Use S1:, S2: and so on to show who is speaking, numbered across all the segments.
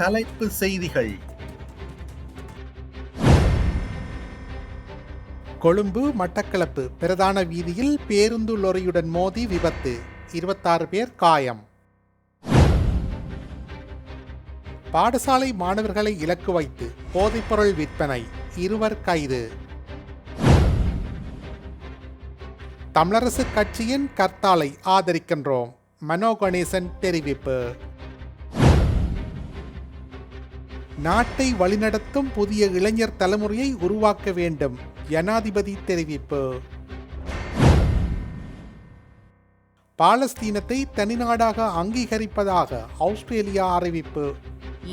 S1: தலைப்பு செய்திகள் கொழும்பு மட்டக்களப்பு பிரதான வீதியில் பேருந்து லொரியுடன் மோதி விபத்து இருபத்தாறு பேர் காயம் பாடசாலை மாணவர்களை இலக்கு வைத்து போதைப்பொருள் விற்பனை இருவர் கைது தமிழரசு கட்சியின் கர்த்தாலை ஆதரிக்கின்றோம் மனோ கணேசன் தெரிவிப்பு நாட்டை வழிநடத்தும் புதிய இளைஞர் தலைமுறையை உருவாக்க வேண்டும் ஜனாதிபதி தெரிவிப்பு பாலஸ்தீனத்தை தனிநாடாக அங்கீகரிப்பதாக ஆஸ்திரேலியா அறிவிப்பு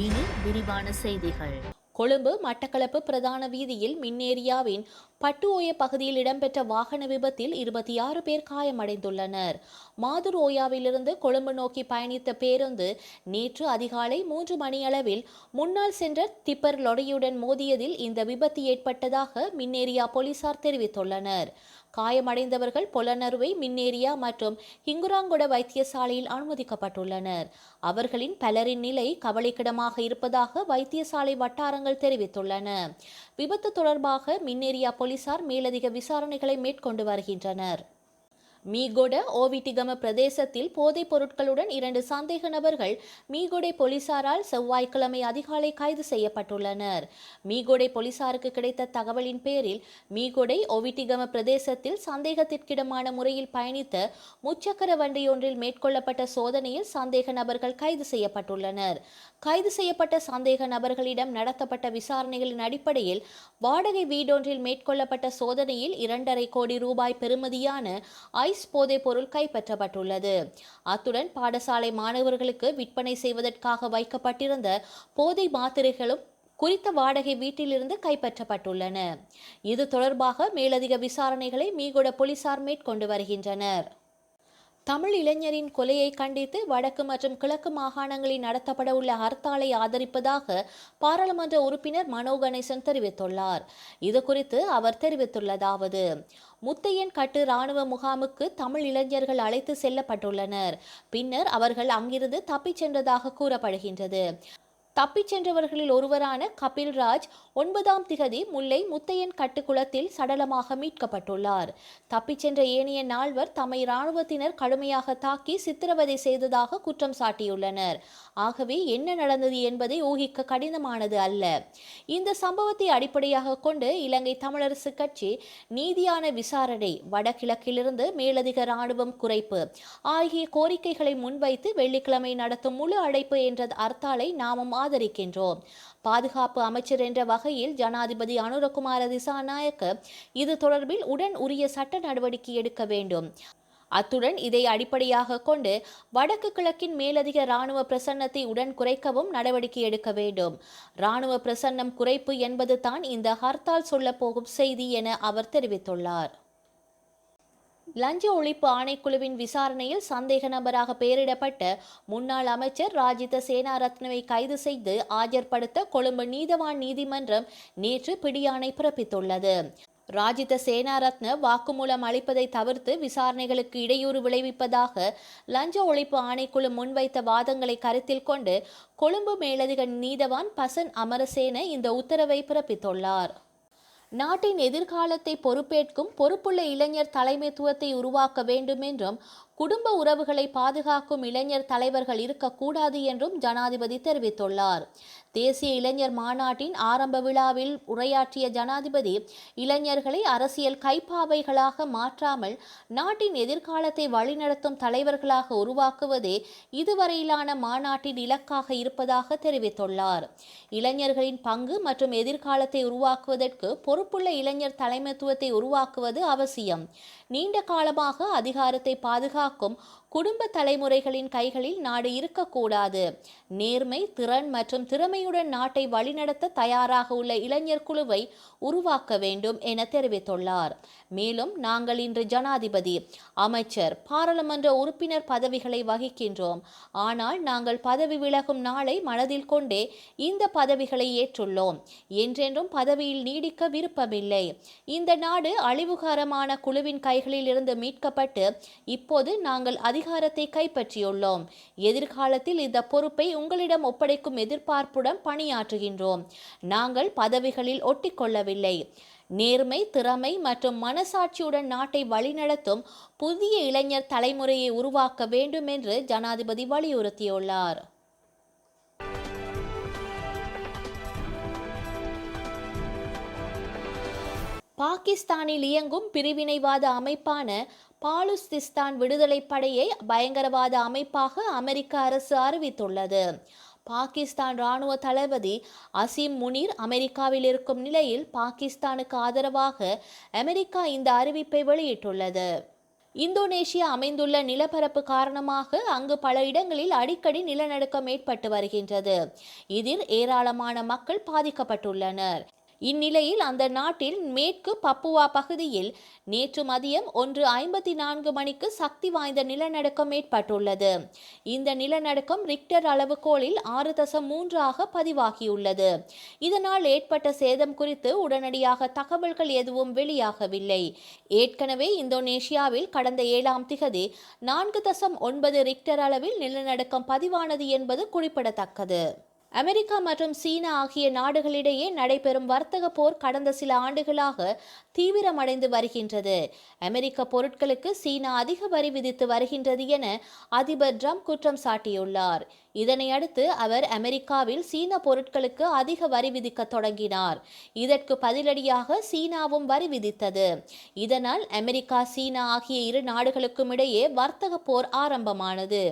S1: இனி விரிவான
S2: செய்திகள் கொழும்பு மட்டக்களப்பு பிரதான வீதியில் மின்னேரியாவின் பட்டுஓய பகுதியில் இடம்பெற்ற வாகன விபத்தில் இருபத்தி ஆறு பேர் காயமடைந்துள்ளனர் மாதுர் ஓயாவிலிருந்து கொழும்பு நோக்கி பயணித்த பேருந்து நேற்று அதிகாலை மூன்று மணியளவில் முன்னால் சென்ற திப்பர் லொடையுடன் மோதியதில் இந்த விபத்து ஏற்பட்டதாக மின்னேரியா போலீசார் தெரிவித்துள்ளனர் காயமடைந்தவர்கள் பொலனருவை மின்னேரியா மற்றும் ஹிங்குராங்குட வைத்தியசாலையில் அனுமதிக்கப்பட்டுள்ளனர் அவர்களின் பலரின் நிலை கவலைக்கிடமாக இருப்பதாக வைத்தியசாலை வட்டாரங்கள் தெரிவித்துள்ளன விபத்து தொடர்பாக மின்னேரியா போலீசார் மேலதிக விசாரணைகளை மேற்கொண்டு வருகின்றனர் மீகொட ஓவிட்டிகம பிரதேசத்தில் போதைப் பொருட்களுடன் இரண்டு சந்தேக நபர்கள் மீகொடை போலீசாரால் செவ்வாய்க்கிழமை அதிகாலை கைது செய்யப்பட்டுள்ளனர் மீகொடை போலீசாருக்கு கிடைத்த தகவலின் பேரில் மீகொடை ஓவிட்டிகம பிரதேசத்தில் சந்தேகத்திற்கிடமான முறையில் பயணித்த முச்சக்கர வண்டியொன்றில் மேற்கொள்ளப்பட்ட சோதனையில் சந்தேக நபர்கள் கைது செய்யப்பட்டுள்ளனர் கைது செய்யப்பட்ட சந்தேக நபர்களிடம் நடத்தப்பட்ட விசாரணைகளின் அடிப்படையில் வாடகை வீடொன்றில் மேற்கொள்ளப்பட்ட சோதனையில் இரண்டரை கோடி ரூபாய் பெறுமதியான ஐ ஐஸ் போதைப் பொருள் கைப்பற்றப்பட்டுள்ளது அத்துடன் பாடசாலை மாணவர்களுக்கு விற்பனை செய்வதற்காக வைக்கப்பட்டிருந்த போதை மாத்திரைகளும் குறித்த வாடகை வீட்டிலிருந்து கைப்பற்றப்பட்டுள்ளன இது தொடர்பாக மேலதிக விசாரணைகளை மீகொட போலீசார் மேற்கொண்டு வருகின்றனர் தமிழ் இளைஞரின் கொலையை கண்டித்து வடக்கு மற்றும் கிழக்கு மாகாணங்களில் நடத்தப்பட உள்ள ஹர்த்தாலை ஆதரிப்பதாக பாராளுமன்ற உறுப்பினர் மனோ கணேசன் தெரிவித்துள்ளார் இது குறித்து அவர் தெரிவித்துள்ளதாவது முத்தையன் கட்டு ராணுவ முகாமுக்கு தமிழ் இளைஞர்கள் அழைத்து செல்லப்பட்டுள்ளனர் பின்னர் அவர்கள் அங்கிருந்து தப்பிச் சென்றதாக கூறப்படுகின்றது தப்பிச் சென்றவர்களில் ஒருவரான கபில்ராஜ் ஒன்பதாம் திகதி முல்லை முத்தையன் கட்டுக்குளத்தில் சடலமாக மீட்கப்பட்டுள்ளார் தப்பிச் சென்ற ஏனைய நால்வர் தம்மை இராணுவத்தினர் கடுமையாக தாக்கி சித்திரவதை செய்ததாக குற்றம் சாட்டியுள்ளனர் ஆகவே என்ன நடந்தது என்பதை ஊகிக்க கடினமானது அல்ல இந்த சம்பவத்தை அடிப்படையாக கொண்டு இலங்கை தமிழரசு கட்சி நீதியான விசாரணை வடகிழக்கிலிருந்து மேலதிக இராணுவம் குறைப்பு ஆகிய கோரிக்கைகளை முன்வைத்து வெள்ளிக்கிழமை நடத்தும் முழு அழைப்பு என்ற அர்த்தாலை நாமும் ஆதரிக்கின்றோம் பாதுகாப்பு அமைச்சர் என்ற வகையில் ஜனாதிபதி அனுரகுமார திசாநாயக்க இது தொடர்பில் உடன் உரிய சட்ட நடவடிக்கை எடுக்க வேண்டும் அத்துடன் இதை அடிப்படையாக கொண்டு வடக்கு கிழக்கின் மேலதிக இராணுவ பிரசன்னத்தை உடன் குறைக்கவும் நடவடிக்கை எடுக்க வேண்டும் இராணுவ பிரசன்னம் குறைப்பு என்பது தான் இந்த ஹர்த்தால் சொல்லப்போகும் செய்தி என அவர் தெரிவித்துள்ளார் லஞ்ச ஒழிப்பு ஆணைக்குழுவின் விசாரணையில் சந்தேக நபராக பெயரிடப்பட்ட முன்னாள் அமைச்சர் ராஜித சேனாரத்னவை கைது செய்து ஆஜர்படுத்த கொழும்பு நீதவான் நீதிமன்றம் நேற்று பிடியாணை பிறப்பித்துள்ளது ராஜித சேனாரத்ன வாக்குமூலம் அளிப்பதை தவிர்த்து விசாரணைகளுக்கு இடையூறு விளைவிப்பதாக லஞ்ச ஒழிப்பு ஆணைக்குழு முன்வைத்த வாதங்களை கருத்தில் கொண்டு கொழும்பு மேலதிக நீதவான் பசன் அமரசேன இந்த உத்தரவை பிறப்பித்துள்ளார் நாட்டின் எதிர்காலத்தை பொறுப்பேற்கும் பொறுப்புள்ள இளைஞர் தலைமைத்துவத்தை உருவாக்க வேண்டும் என்றும் குடும்ப உறவுகளை பாதுகாக்கும் இளைஞர் தலைவர்கள் இருக்கக்கூடாது என்றும் ஜனாதிபதி தெரிவித்துள்ளார் தேசிய இளைஞர் மாநாட்டின் ஆரம்ப விழாவில் உரையாற்றிய ஜனாதிபதி இளைஞர்களை அரசியல் கைப்பாவைகளாக மாற்றாமல் நாட்டின் எதிர்காலத்தை வழிநடத்தும் தலைவர்களாக உருவாக்குவதே இதுவரையிலான மாநாட்டின் இலக்காக இருப்பதாக தெரிவித்துள்ளார் இளைஞர்களின் பங்கு மற்றும் எதிர்காலத்தை உருவாக்குவதற்கு பொறுப்புள்ள இளைஞர் தலைமைத்துவத்தை உருவாக்குவது அவசியம் நீண்ட காலமாக அதிகாரத்தை பாதுகாக்க உருவாக்கும் குடும்ப தலைமுறைகளின் கைகளில் நாடு இருக்கக்கூடாது நேர்மை திறன் மற்றும் திறமையுடன் நாட்டை வழிநடத்த தயாராக உள்ள இளைஞர் குழுவை உருவாக்க வேண்டும் என தெரிவித்துள்ளார் மேலும் நாங்கள் இன்று ஜனாதிபதி அமைச்சர் பாராளுமன்ற உறுப்பினர் பதவிகளை வகிக்கின்றோம் ஆனால் நாங்கள் பதவி விலகும் நாளை மனதில் கொண்டே இந்த பதவிகளை ஏற்றுள்ளோம் என்றென்றும் பதவியில் நீடிக்க விருப்பமில்லை இந்த நாடு அழிவுகரமான குழுவின் கைகளில் இருந்து மீட்கப்பட்டு இப்போது நாங்கள் அதிக அதிகாரத்தை கைப்பற்றியுள்ளோம் எதிர்காலத்தில் இந்த பொறுப்பை உங்களிடம் ஒப்படைக்கும் எதிர்பார்ப்புடன் பணியாற்றுகின்றோம் நாங்கள் பதவிகளில் ஒட்டிக்கொள்ளவில்லை நேர்மை திறமை மற்றும் மனசாட்சியுடன் நாட்டை வழிநடத்தும் புதிய இளைஞர் தலைமுறையை உருவாக்க வேண்டும் என்று ஜனாதிபதி வலியுறுத்தியுள்ளார் பாகிஸ்தானில் இயங்கும் பிரிவினைவாத அமைப்பான பாலுஸ்திஸ்தான் விடுதலை படையை பயங்கரவாத அமைப்பாக அமெரிக்க அரசு அறிவித்துள்ளது பாகிஸ்தான் ராணுவ தளபதி அசீம் முனீர் அமெரிக்காவில் இருக்கும் நிலையில் பாகிஸ்தானுக்கு ஆதரவாக அமெரிக்கா இந்த அறிவிப்பை வெளியிட்டுள்ளது இந்தோனேஷியா அமைந்துள்ள நிலப்பரப்பு காரணமாக அங்கு பல இடங்களில் அடிக்கடி நிலநடுக்கம் ஏற்பட்டு வருகின்றது இதில் ஏராளமான மக்கள் பாதிக்கப்பட்டுள்ளனர் இந்நிலையில் அந்த நாட்டில் மேற்கு பப்புவா பகுதியில் நேற்று மதியம் ஒன்று ஐம்பத்தி நான்கு மணிக்கு சக்தி வாய்ந்த நிலநடுக்கம் ஏற்பட்டுள்ளது இந்த நிலநடுக்கம் ரிக்டர் அளவுகோலில் ஆறு தசம் மூன்றாக பதிவாகியுள்ளது இதனால் ஏற்பட்ட சேதம் குறித்து உடனடியாக தகவல்கள் எதுவும் வெளியாகவில்லை ஏற்கனவே இந்தோனேஷியாவில் கடந்த ஏழாம் திகதி நான்கு தசம் ஒன்பது ரிக்டர் அளவில் நிலநடுக்கம் பதிவானது என்பது குறிப்பிடத்தக்கது அமெரிக்கா மற்றும் சீனா ஆகிய நாடுகளிடையே நடைபெறும் வர்த்தக போர் கடந்த சில ஆண்டுகளாக தீவிரமடைந்து வருகின்றது அமெரிக்க பொருட்களுக்கு சீனா அதிக வரி விதித்து வருகின்றது என அதிபர் ட்ரம்ப் குற்றம் சாட்டியுள்ளார் இதனையடுத்து அவர் அமெரிக்காவில் சீன பொருட்களுக்கு அதிக வரி விதிக்க தொடங்கினார் இதற்கு பதிலடியாக சீனாவும் வரி விதித்தது இதனால் அமெரிக்கா சீனா ஆகிய இரு நாடுகளுக்கும் இடையே வர்த்தக போர் ஆரம்பமானது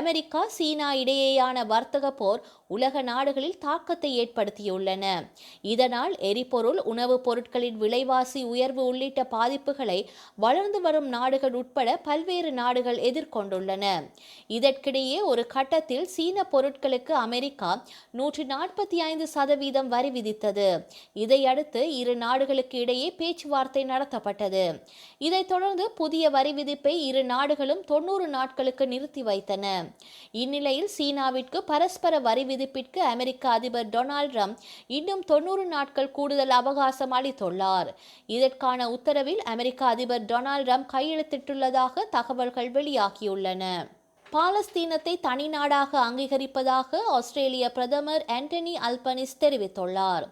S2: அமெரிக்கா சீனா இடையேயான வர்த்தக போர் உலக நாடுகளில் தாக்கத்தை ஏற்படுத்தியுள்ளன இதனால் எரிபொருள் உணவுப் பொருட்களின் விலைவாசி உயர்வு உள்ளிட்ட பாதிப்புகளை வளர்ந்து வரும் நாடுகள் உட்பட பல்வேறு நாடுகள் எதிர்கொண்டுள்ளன இதற்கிடையே ஒரு கட்டத்தில் சீன பொருட்களுக்கு அமெரிக்கா நூற்றி நாற்பத்தி ஐந்து சதவீதம் வரி விதித்தது இதையடுத்து இரு நாடுகளுக்கு இடையே பேச்சுவார்த்தை நடத்தப்பட்டது இதைத் தொடர்ந்து புதிய வரி விதிப்பை இரு நாடுகளும் தொன்னூறு நாட்களுக்கு நிறுத்தி வைத்தன இந்நிலையில் சீனாவிற்கு பரஸ்பர வரி விதிப்பிற்கு அமெரிக்க அதிபர் டொனால்ட் ட்ரம்ப் இன்னும் தொன்னூறு நாட்கள் கூடுதல் அவகாசம் அளித்துள்ளார் இதற்கான உத்தரவில் அமெரிக்க அதிபர் டொனால்ட் ட்ரம்ப் கையெழுத்திட்டுள்ளதாக தகவல்கள் வெளியாகியுள்ளன பாலஸ்தீனத்தை தனிநாடாக அங்கீகரிப்பதாக ஆஸ்திரேலிய பிரதமர் ஆண்டனி அல்பனிஸ் தெரிவித்துள்ளார்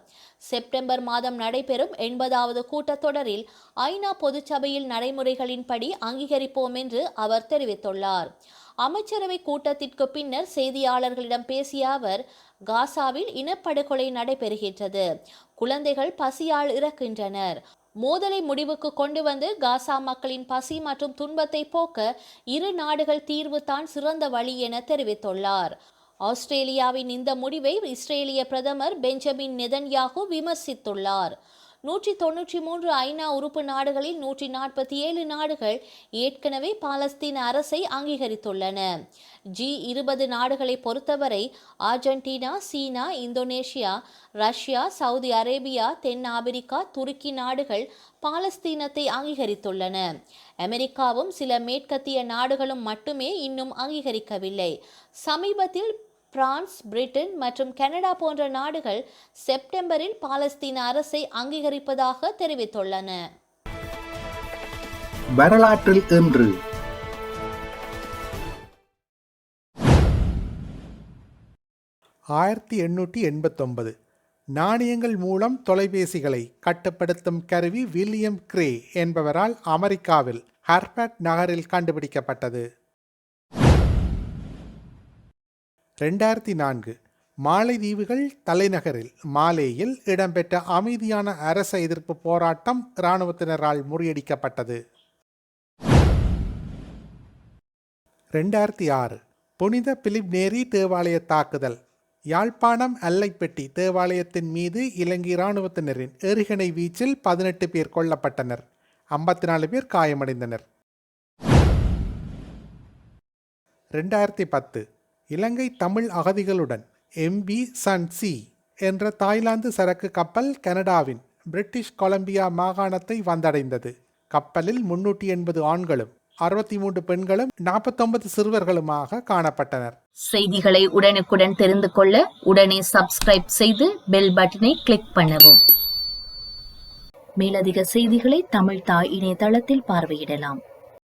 S2: செப்டம்பர் மாதம் நடைபெறும் எண்பதாவது கூட்டத்தொடரில் ஐநா பொதுச்சபையில் நடைமுறைகளின்படி அங்கீகரிப்போம் என்று அவர் தெரிவித்துள்ளார் அமைச்சரவை கூட்டத்திற்கு பின்னர் செய்தியாளர்களிடம் பேசிய அவர் காசாவில் இனப்படுகொலை நடைபெறுகின்றது குழந்தைகள் பசியால் இறக்கின்றனர் மோதலை முடிவுக்கு கொண்டு வந்து காசா மக்களின் பசி மற்றும் துன்பத்தை போக்க இரு நாடுகள் தீர்வு தான் சிறந்த வழி என தெரிவித்துள்ளார் ஆஸ்திரேலியாவின் இந்த முடிவை இஸ்ரேலிய பிரதமர் பெஞ்சமின் நெதன்யாகு விமர்சித்துள்ளார் நூற்றி தொன்னூற்றி மூன்று ஐநா உறுப்பு நாடுகளில் நூற்றி நாற்பத்தி ஏழு நாடுகள் ஏற்கனவே பாலஸ்தீன அரசை அங்கீகரித்துள்ளன ஜி இருபது நாடுகளை பொறுத்தவரை Argentina China Indonesia Russia Saudi Arabia தென் ஆப்பிரிக்கா துருக்கி நாடுகள் பாலஸ்தீனத்தை அங்கீகரித்துள்ளன அமெரிக்காவும் சில மேற்கத்திய நாடுகளும் மட்டுமே இன்னும் அங்கீகரிக்கவில்லை சமீபத்தில் பிரான்ஸ் பிரிட்டன் மற்றும் கனடா போன்ற நாடுகள் செப்டம்பரில் பாலஸ்தீன அரசை அங்கீகரிப்பதாக தெரிவித்துள்ளன வரலாற்றில் இன்று
S3: ஆயிரத்தி எண்ணூற்றி எண்பத்தொன்பது நாணயங்கள் மூலம் தொலைபேசிகளை கட்டுப்படுத்தும் கருவி வில்லியம் கிரே என்பவரால் அமெரிக்காவில் ஹர்பர்ட் நகரில் கண்டுபிடிக்கப்பட்டது ரெண்டாயிரத்தி நான்கு மாலைதீவுகள் தலைநகரில் மாலேயில் இடம்பெற்ற அமைதியான அரச எதிர்ப்பு போராட்டம் இராணுவத்தினரால் முறியடிக்கப்பட்டது ரெண்டாயிரத்தி ஆறு புனித நேரி தேவாலய தாக்குதல் யாழ்ப்பாணம் அல்லைப்பெட்டி தேவாலயத்தின் மீது இலங்கை இராணுவத்தினரின் எருகணை வீச்சில் பதினெட்டு பேர் கொல்லப்பட்டனர் ஐம்பத்தி நாலு பேர் காயமடைந்தனர் ரெண்டாயிரத்தி பத்து இலங்கை தமிழ் அகதிகளுடன் எம்பி சன் சி என்ற தாய்லாந்து சரக்கு கப்பல் கனடாவின் பிரிட்டிஷ் கொலம்பியா மாகாணத்தை வந்தடைந்தது கப்பலில் முன்னூற்றி எண்பது ஆண்களும் அறுபத்தி மூன்று பெண்களும் நாற்பத்தொன்பது சிறுவர்களுமாக காணப்பட்டனர்
S4: செய்திகளை உடனுக்குடன் தெரிந்து கொள்ள உடனே சப்ஸ்கிரைப் செய்து பெல் பட்டனை கிளிக் பண்ணவும் மேலதிக செய்திகளை தமிழ் தாய் இணையதளத்தில் பார்வையிடலாம்